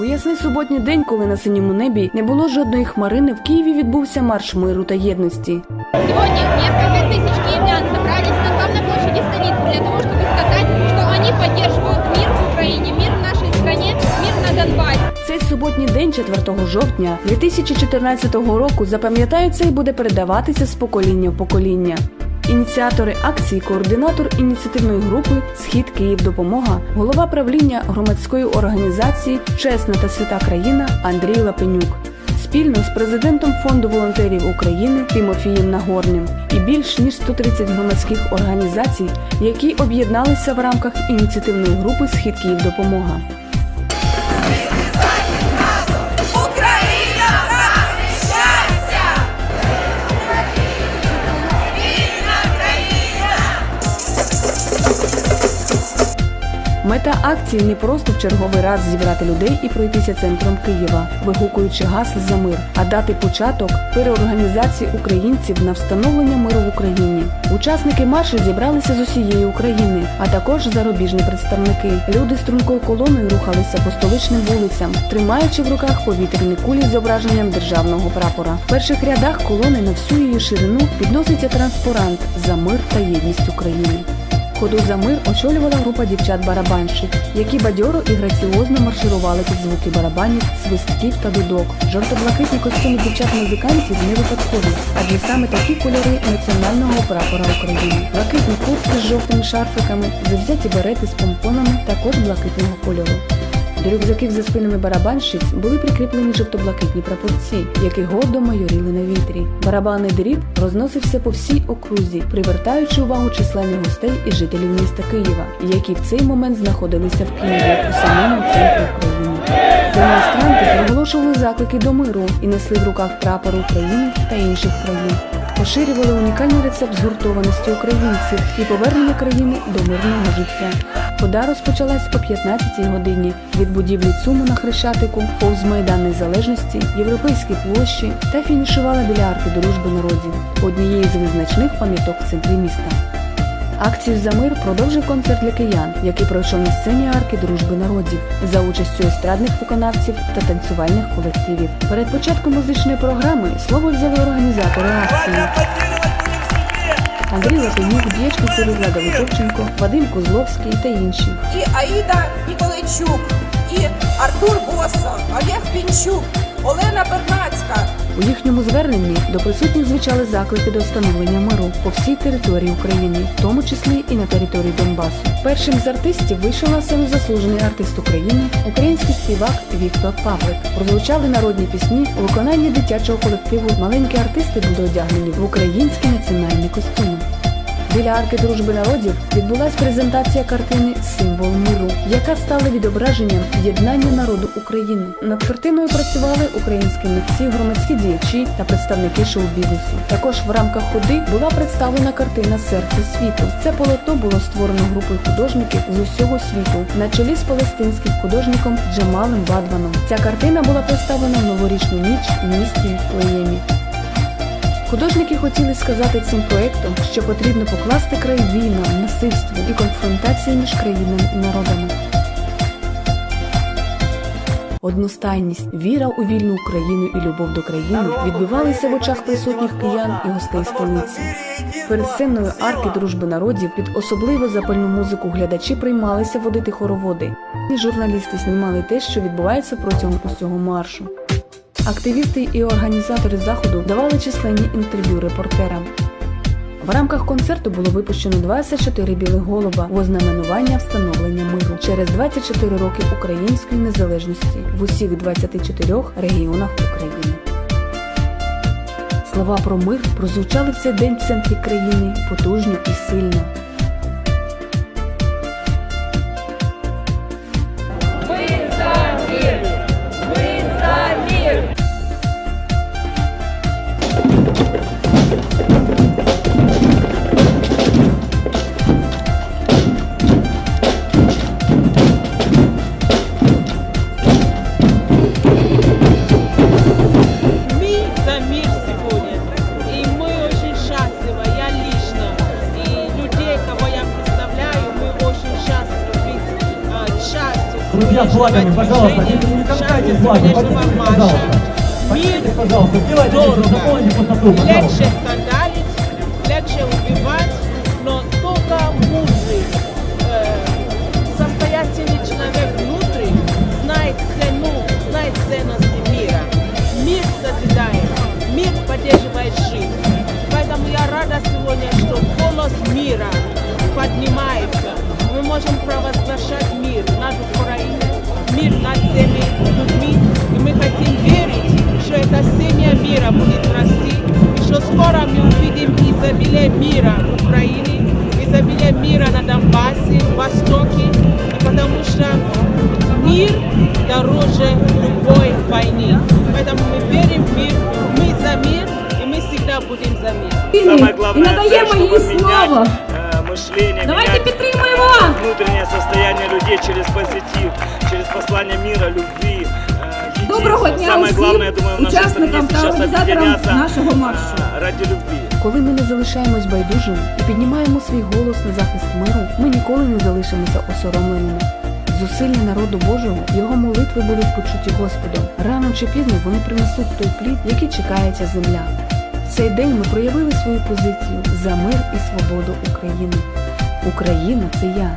У ясний суботній день, коли на синьому небі не було жодної хмарини, в Києві відбувся марш миру та єдності. Сегодня несколько тысяч киевлян собрались на главной площади столицы для того, чтобы сказать, что они поддерживают мир в Украине, мир в нашей стране, мир на Донбассе. Цей суботній день, 4 жовтня 2014 року, запам'ятається і буде передаватися з покоління в покоління. Ініціатори акції, координатор ініціативної групи Схід Київ Допомога, голова правління громадської організації Чесна та свята країна Андрій Лапенюк. Спільно з президентом фонду волонтерів України Тимофієм Нагорним і більш ніж 130 громадських організацій, які об'єдналися в рамках ініціативної групи Схід Київ Допомога. Мета акції не просто в черговий раз зібрати людей і пройтися центром Києва, вигукуючи гасла за мир, а дати початок переорганізації українців на встановлення миру в Україні. Учасники маршу зібралися з усієї України, а також зарубіжні представники. Люди стрункою колоною рухалися по столичним вулицям, тримаючи в руках повітряні кулі з зображенням державного прапора. В перших рядах колони на всю її ширину підноситься транспарант за мир та єдність України. Ходу за мир очолювала група дівчат-барабанщик, які бадьоро і граціозно марширували під звуки барабанів, свистків та дудок. Жовто-блакитні костюми дівчат-музикантів не випадкові, адже саме такі кольори національного прапора України. Блакитні куртки з жовтими шарфиками, завзяті берети з помпонами також блакитного кольору. До рюкзаків за спинами барабанщиць були прикріплені жовто-блакитні прапорці, які гордо майоріли на вітрі. Барабанний дріб розносився по всій окрузі, привертаючи увагу численних гостей і жителів міста Києва, які в цей момент знаходилися в Києві у самому центрі України. Демонстранти проголошували заклики до миру і несли в руках прапор України та інших країн. Поширювали унікальний рецепт згуртованості українців і повернення країни до мирного життя. Хода розпочалась о 15-й годині від будівлі ЦУМу на Хрещатику, повз Майдан Незалежності, Європейській площі та фінішувала біля арки дружби народів, однієї з визначних пам'яток в центрі міста. Акцію за мир продовжив концерт для киян, який пройшов на сцені арки дружби народів за участю естрадних виконавців та танцювальних колективів. Перед початком музичної програми слово взяли організатори акції. Андрій Латинюк, діячки культури Влада Вадим Козловський та інші. і Аїда Ніколайчук, і Артур Боса, Олег Пінчук, Олена Бернацька, У їхньому зверненні до присутніх звучали заклики до встановлення миру по всій території України, в тому числі і на території Донбасу. Першим з артистів вийшов на сцену заслужений артист України, український співак Віктор Павлик. Прозвучали народні пісні у виконанні дитячого колективу. Маленькі артисти були одягнені в українські національні костюми. Біля арки дружби народів відбулась презентація картини Символ миру, яка стала відображенням єднання народу України. Над картиною працювали українські митці, громадські діячі та представники шоу-бізнесу. Також в рамках ходи була представлена картина Серце світу. Це полотно було створено групою художників з усього світу на чолі з палестинським художником Джамалем Бадваном. Ця картина була представлена в новорічну ніч в місті Леємі. Художники хотіли сказати цим проектом, що потрібно покласти край війнам, насильству і конфронтації між країнами і народами. Одностайність, віра у вільну Україну і любов до країни відбивалися в очах присутніх киян і гостей столиці. Перед сценою арки дружби народів під особливо запальну музику глядачі приймалися водити хороводи. І журналісти знімали те, що відбувається протягом усього маршу. Активісти і організатори заходу давали численні інтерв'ю репортерам. В рамках концерту було випущено 24 білих голуба в ознаменування встановлення миру через 24 роки української незалежності в усіх 24 регіонах України. Слова про мир прозвучали в цей день в центрі країни потужно і сильно. Друзья, с флагами, пожалуйста, не, не толкайте флаги, поднимите, пожалуйста. Поднимите, пожалуйста, сделайте здесь, заполните пустоту, пожалуйста. Легче скандалить, легче убивать, но только мудрый, э, состоятельный человек внутри знает цену, знает ценности мира. Мир созидает, мир поддерживает жизнь. Поэтому я рада сегодня, что голос мира поднимается. Мы можем провозглашать мир над всеми людьми. И мы хотим верить, что эта семья мира будет расти, и что скоро мы увидим изобилие мира в Украине, изобилие мира на Донбассе, в Востоке, и потому что мир дороже любой войны. Поэтому мы верим в мир, мы за мир, и мы всегда будем за мир. Самое главное, цель, чтобы менять э, мышление, Давайте менять внутреннее состояние людей через позитив, через послание мира, любви, э, единства. Доброго дня Самое усім главное, я думаю, в нашей стране учасникам та сейчас організаторам объединяться нашого маршу. э, ради любви. Коли ми не залишаємось байдужими і піднімаємо свій голос на захист миру, ми ніколи не залишимося осоромленими. Зусилля народу Божого, його молитви будуть почуті Господом. Рано чи пізно вони принесуть той плід, який чекає ця земля. В цей день ми проявили свою позицію за мир і свободу України. Україна це я.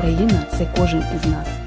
Україна це кожен із нас.